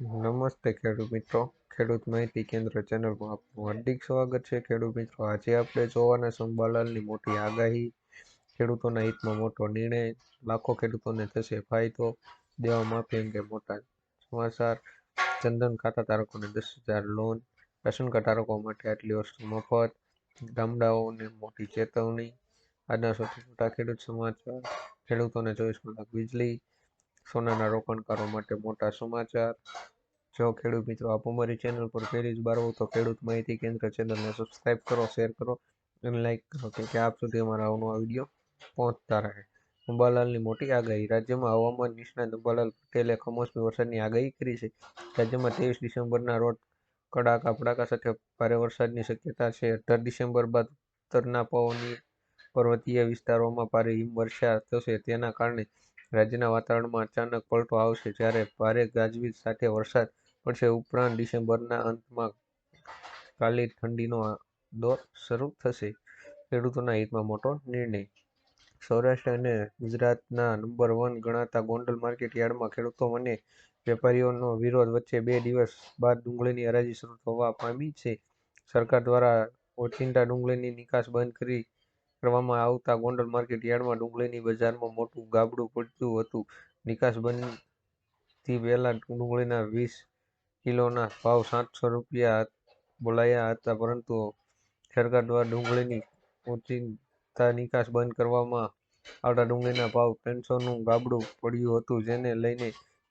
નમસ્તે ખેડૂત મિત્રો. ખેડૂત માહિતી કેન્દ્ર ચેનલમાં આપનું હાર્દિક સ્વાગત છે. ખેડૂત મિત્રો, આજે આપણે જોવાના સંભાલાલની મોટી આગાહી. ખેડૂતોના હિતમાં મોટો નિર્ણય. લાખો ખેડૂતોને થશે ફાયદો. દેવા માફી અંગે મોટા સમાચાર. ચંદન ખાતા ધારકોને દસ હજાર લોન. રાશન કાર્ડ ધારકો માટે આટલી વસ્તુ મફત. ગામડાઓને મોટી ચેતવણી. આજના સૌથી મોટા ખેડૂત સમાચાર. ખેડૂતોને ચોવીસ કલાક વીજળી. સોનાના રોકાણકારો માટે મોટા સમાચાર. જો ખેડૂત મિત્રો, આપ અમારી ચેનલ પર પહેલી જ હો તો ખેડૂત માહિતી કેન્દ્ર ચેનલને સબસ્ક્રાઈબ કરો શેર કરો અને લાઈક કરો કેમ આપ સુધી અમારા અવનવા વીડિયો પહોંચતા રહે. અંબાલાલની મોટી આગાહી, રાજ્યમાં હવામાન નિષ્ણાત અંબાલાલ પટેલે કમોસમી વરસાદની આગાહી કરી છે. રાજ્યમાં ત્રેવીસ ડિસેમ્બરના રોજ કડાકા પડાકા સાથે ભારે વરસાદની શક્યતા છે. અઢાર ડિસેમ્બર બાદ ઉત્તરના પવનની પર્વતીય વિસ્તારોમાં ભારે હિમવર્ષા થશે. તેના કારણે રાજ્યના વાતાવરણમાં અચાનક પલટો આવશે જ્યારે ભારે ગાજવીજ સાથે વરસાદ પડશે. ઉપરાંત ડિસેમ્બરના અંતમાં કાલી ઠંડીનો દોર શરૂ થશે. ખેડૂતોના હિતમાં મોટો નિર્ણય. સૌરાષ્ટ્ર અને ગુજરાતના નંબર વન ગણાતા ગોંડલ માર્કેટ યાર્ડમાં ખેડૂતો અને વેપારીઓનો વિરોધ વચ્ચે બે દિવસ બાદ ડુંગળીની હરાજી શરૂ થવા પામી છે. સરકાર દ્વારા ઓચિંતા ડુંગળીની નિકાસ બંધ કરી કરવામાં આવતા ગોંડલ માર્કેટ યાર્ડમાં ડુંગળીની બજારમાં મોટું ગાબડું પડ્યું હતું. નિકાસ બનતી પહેલાં ડુંગળીના વીસ કિલોના ભાવ સાતસો રૂપિયા બોલાયા હતા, પરંતુ સરકાર દ્વારા ડુંગળીની ઓચિંતા નિકાસ બંધ કરવામાં આવતા ડુંગળીના ભાવ ત્રણસોનું ગાબડું પડ્યું હતું, જેને લઈને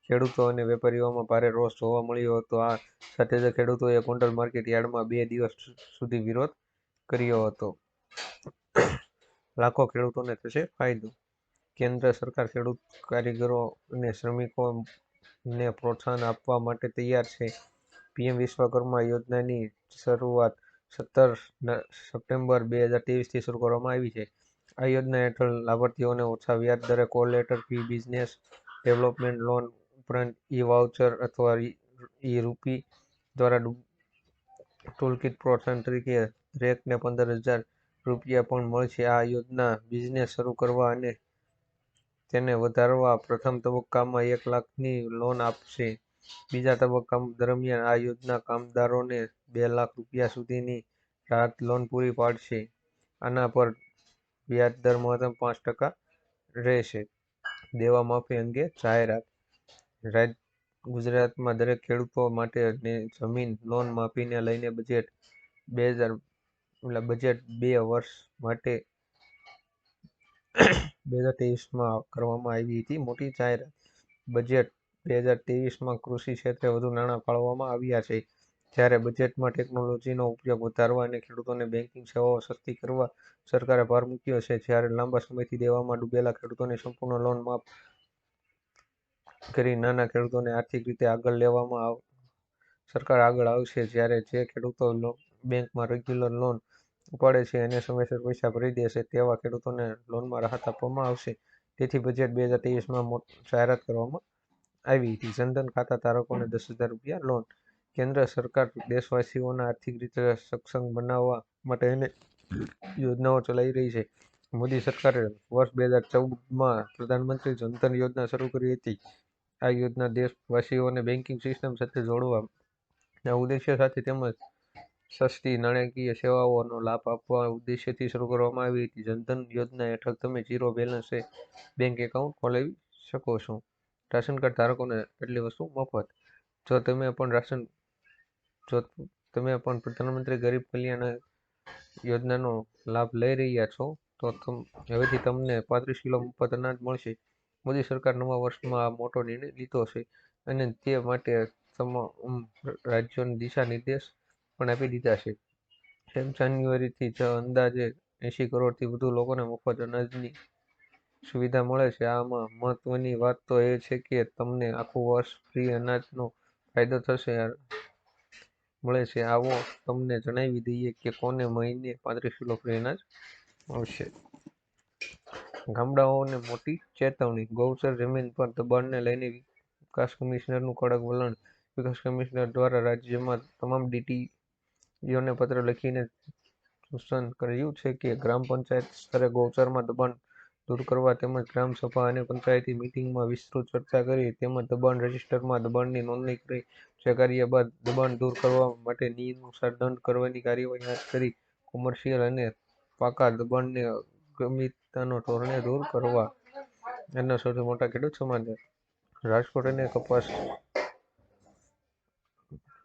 ખેડૂતો અને વેપારીઓમાં ભારે રોષ જોવા મળ્યો હતો. આ સાથે જ ખેડૂતોએ ગોંડલ માર્કેટ યાર્ડમાં બે દિવસ સુધી વિરોધ કર્યો હતો. લાખો ખેડૂતોને થશે ફાયદો. કેન્દ્ર સરકાર ખેડૂત કારીગરો અને શ્રમિકોને પ્રોત્સાહન આપવા માટે તૈયાર છે. પીએમ વિશ્વકર્મા યોજનાની શરૂઆત સત્તર સપ્ટેમ્બર બે હજાર ત્રેવીસથી શરૂ કરવામાં આવી છે. આ યોજના હેઠળ લાભાર્થીઓને ઓછા વ્યાજ દરે call letter fee, business development loan ઉપરાંત ઈ વાઉચર અથવા ઈ રૂપી દ્વારા ટૂલકીટ પ્રોત્સાહન તરીકે રેકને પંદર હજાર રૂપિયા પણ મળશે આ યોજના બિઝનેસ શરૂ કરવા અને તેને વધારવા પ્રથમ તબક્કામાં એક લાખની લોન આપશે. બીજા તબક્કા દરમિયાન આ યોજના કામદારોને બે લાખ રૂપિયા સુધીની રાહત લોન પૂરી પાડશે. આના પર વ્યાજદર મહત્તમ પાંચ ટકા રહેશે. દેવા માફી અંગે જાહેરાત. રાજ્ય ગુજરાતમાં દરેક ખેડૂતો માટે જમીન લોન માફીને લઈને બજેટ બે હજાર બજેટ બે વર્ષ માટે બે હજાર ત્રેવીસમાં કરવામાં આવી હતી. મોટી જાહેરાત બજેટ બે હજાર ત્રેવીસમાં કૃષિ ક્ષેત્રે વધુ નાણાં ફાળવવામાં આવ્યા છે. જ્યારે બજેટમાં ટેકનોલોજીનો ઉપયોગ વધારવા અને ખેડૂતોને બેન્કિંગ સેવાઓ સસ્તી કરવા સરકારે ભાર મૂક્યો છે. જ્યારે લાંબા સમયથી દેવામાં ડૂબેલા ખેડૂતોને સંપૂર્ણ લોન માફ કરી નાના ખેડૂતોને આર્થિક રીતે આગળ લેવામાં આવ સરકાર આગળ આવશે. જ્યારે જે ખેડૂતો બેંકમાં રેગ્યુલર લોન ઉપાડે છે અને સમયસર પૈસા ભરી દેશે તેવા ખેડૂતોને લોનમાં રાહત આપવામાં આવશે. તેથી બજેટ બે હજાર ત્રેવીસમાં જાહેરાત કરવામાં આવી હતી. જનધન ખાતા ધારકોને દસ હજાર રૂપિયા લોન કેન્દ્ર સરકાર દેશવાસીઓને આર્થિક રીતે સક્ષમ બનાવવા માટે અનેક યોજનાઓ ચલાવી રહી છે. મોદી સરકારે વર્ષ બે હજાર ચૌદમાં પ્રધાનમંત્રી જનધન યોજના શરૂ કરી હતી. આ યોજના દેશવાસીઓને બેન્કિંગ સિસ્ટમ સાથે જોડવાના ઉદ્દેશ્ય સાથે તેમજ સસ્તી નાણાકીય સેવાઓનો લાભ આપવા ઉદ્દેશ્યથી શરૂ કરવામાં આવી હતી. જનધન યોજના હેઠળ તમે ઝીરો બેલેન્સે બેંક એકાઉન્ટ ખોલાવી શકો છો. રાશન કાર્ડ ધારકોને એટલી વસ્તુ મફત? જો તમે પણ રાશન, જો તમે પણ પ્રધાનમંત્રી ગરીબ કલ્યાણ યોજનાનો લાભ લઈ રહ્યા છો, તો હવેથી તમને પાંત્રીસ કિલો મફત અનાજ મળશે. મોદી સરકાર નવા વર્ષમાં આ મોટો નિર્ણય લીધો છે અને તે માટે તમામ રાજ્યોને દિશા નિર્દેશ પણ આપી દીધા છે. એમ જાન્યુઆરીથી જ અંદાજે એંશી કરોડથી વધુ લોકોને મફત અનાજની સુવિધા મળે છે. આમાં મહત્વની વાત તો એ છે કે તમને આખું વર્ષ ફ્રી અનાજનો ફાયદો થશે મળે છે. આવો તમને જણાવી દઈએ કે કોને મહિને પાંત્રીસ કિલો ફ્રી અનાજ મળશે. ગામડાઓને મોટી ચેતવણી. ગૌચર જમીન પર દબાણને લઈને વિકાસ કમિશનરનું કડક વલણ. વિકાસ કમિશનર દ્વારા રાજ્યમાં તમામ ડીટીઓને પત્ર લખીને સૂચન કર્યું છે કે ગ્રામ પંચાયત સ્તરે ગૌચરમાં દબાણ દૂર કરવા તેમજ ગ્રામસભા અને પંચાયતી મિટિંગમાં વિસ્તૃત ચર્ચા કરી તેમજ દબાણ રજિસ્ટરમાં દબાણની નોંધણી કરી સ્વીકાર્યા બાદ દબાણ દૂર કરવા માટે નિયમાનુસાર દંડ કરવાની કાર્યવાહી હાથ ધરી કોમર્શિયલ અને પાકા દબાણને ગમિતતાનો ધોરણે દૂર કરવા એના સૌથી મોટા ખેડૂત સમાજ રાજકોટ અને કપાસ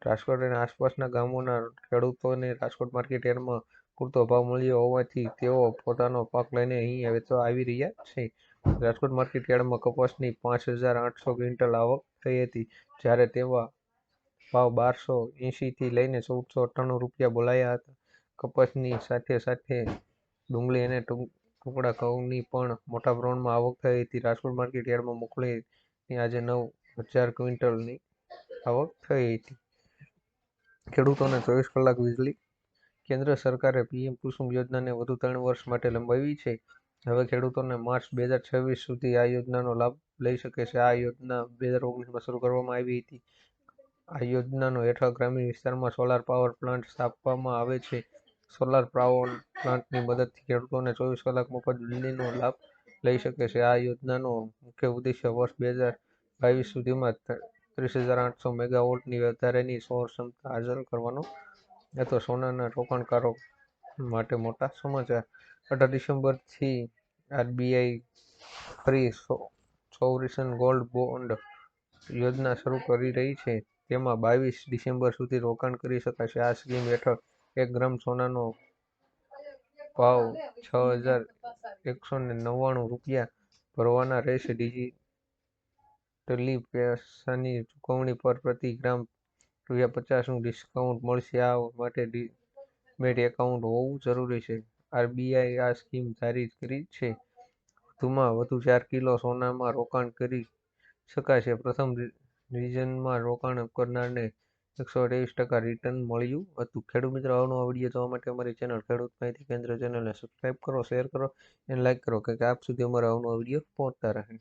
રાજકોટ અને આસપાસના ગામોના ખેડૂતોને રાજકોટ માર્કેટ યાર્ડમાં પૂરતો ભાવ મળ્યો હોવાથી તેઓ પોતાનો પાક લઈને અહીં વેચવા આવી રહ્યા છે. રાજકોટ માર્કેટ યાર્ડમાં કપાસની પાંચ હજાર આઠસો ક્વિન્ટલ આવક થઈ હતી, જ્યારે તેવા ભાવ બારસો એંશીથી લઈને ચૌદસો અઠ્ઠાણું રૂપિયા બોલાયા હતા. કપાસની સાથે સાથે ડુંગળી અને ટુકડા ઘઉંની પણ મોટા પ્રમાણમાં આવક થઈ હતી. રાજકોટ માર્કેટ યાર્ડમાં મોકલી આજે નવ હજાર ક્વિન્ટલની આવક થઈ હતી. ખેડૂતોને ચોવીસ કલાક વીજળી કેન્દ્ર સરકારે પીએમ કુસુમ યોજનાને વધુ ત્રણ વર્ષ માટે લંબાવી છે. હવે ખેડૂતોને માર્ચ બે હજાર છવ્વીસ સુધી આ યોજનાનો લાભ લઈ શકે છે. આ યોજના બે હજાર ઓગણીસમાં શરૂ કરવામાં આવી હતી. આ યોજનાનો હેઠળ ગ્રામીણ વિસ્તારમાં સોલાર પાવર પ્લાન્ટ સ્થાપવામાં આવે છે. સોલાર પાવર પ્લાન્ટની મદદથી ખેડૂતોને ચોવીસ કલાક મફત વીજળીનો લાભ લઈ શકે છે. આ યોજનાનો મુખ્ય ઉદ્દેશ્ય વર્ષ બે હજાર બાવીસ સુધીમાં ત્રીસ હજાર આઠસો મેગાવોટની વધારેની સૌર ક્ષમતા હાજર કરવાનો હતો સોનાના રોકાણકારો માટે મોટા સમાચાર. અઢાર ડિસેમ્બરથી આરબીઆઈ ફરી સોવરિન ગોલ્ડ બોન્ડ યોજના શરૂ કરી રહી છે. તેમાં બાવીસ ડિસેમ્બર સુધી રોકાણ કરી શકાશે. આ સ્કીમ હેઠળ એક ગ્રામ સોનાનો ભાવ છ હજાર એકસો ને નવ્વાણું રૂપિયા ભરવાના રહેશે. ડિજિટલી પૈસાની ચૂકવણી પર પ્રતિ ગ્રામ રૂપિયા પચાસનું ડિસ્કાઉન્ટ મળશે. આ માટે ડીમેટ એકાઉન્ટ હોવું જરૂરી છે. આરબીઆઈ આ સ્કીમ જારી કરી છે. વધુમાં વધુ ચાર કિલો સોનામાં રોકાણ કરી શકાશે. પ્રથમ રિઝનમાં રોકાણ કરનારને એકસો ત્રેવીસ ટકા રિટર્ન મળ્યું હતું. ખેડૂત મિત્રો અવનવા વીડિયો જોવા માટે અમારી ચેનલ ખેડૂત માહિતી કેન્દ્ર, ચેનલને સબસ્ક્રાઈબ કરો શેર કરો અને લાઇક કરો. કે આપ સુધી અમારો આવનો વીડિયો પહોંચતા રહે.